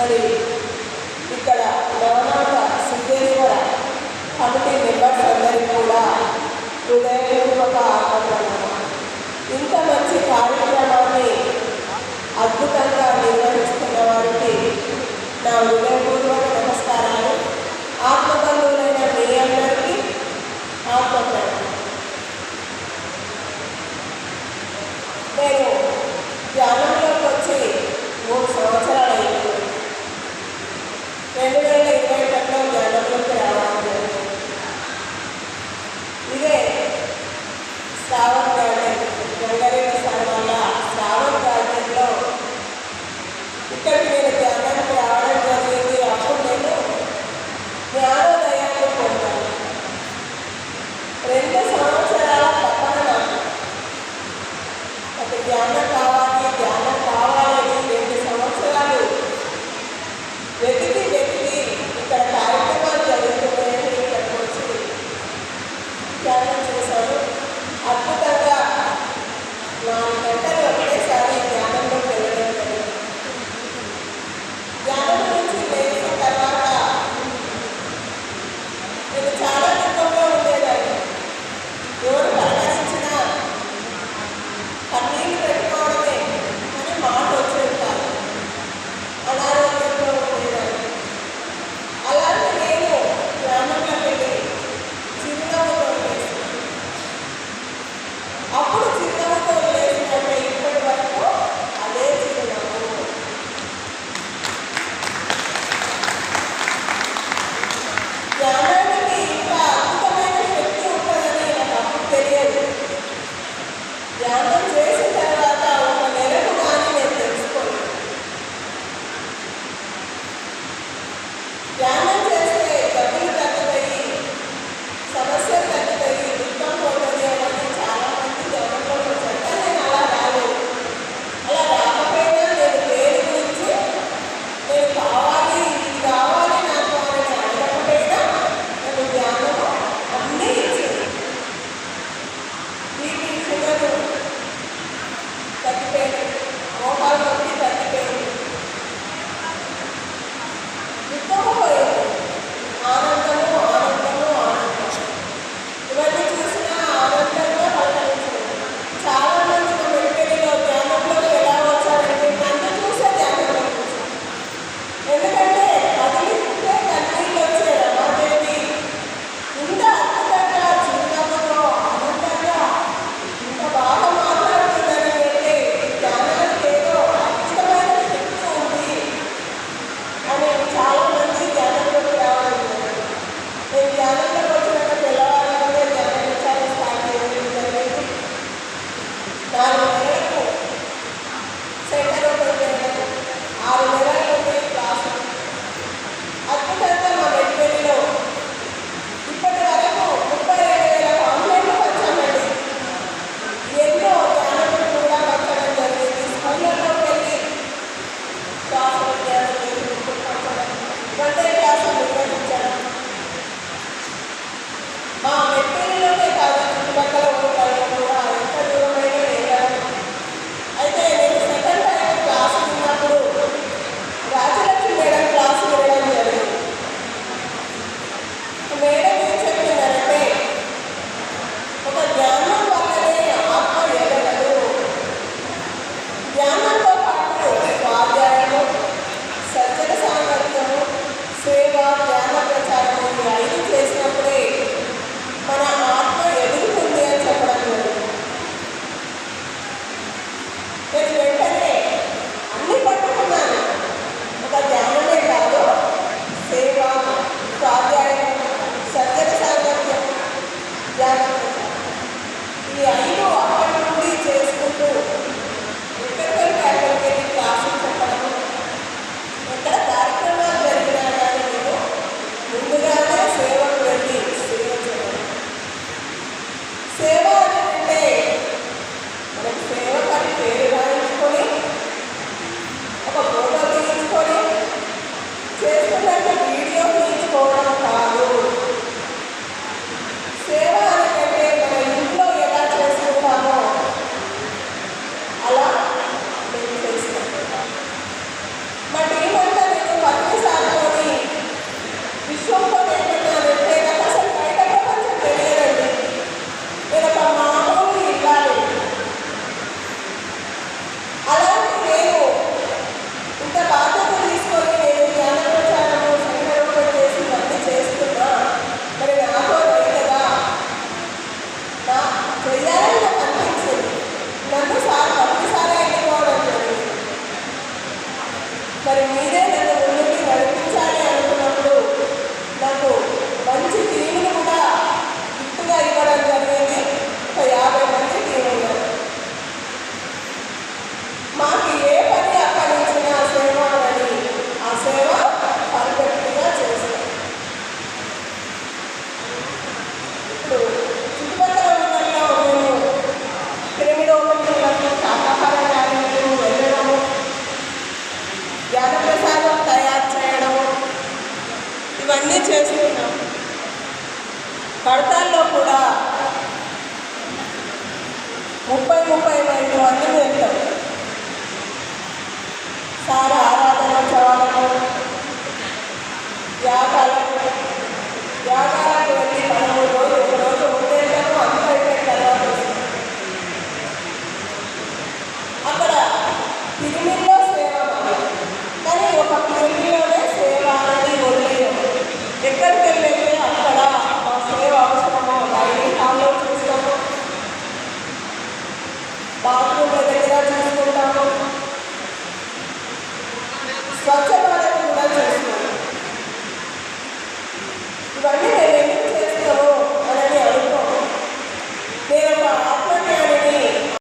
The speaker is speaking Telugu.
మరి ఇక్కడ కూడా ఇంత మంచి కార్యక్రమాన్ని అద్భుతంగా నిర్వహిస్తున్న వారికి నా ఉదయం వ్యాపారం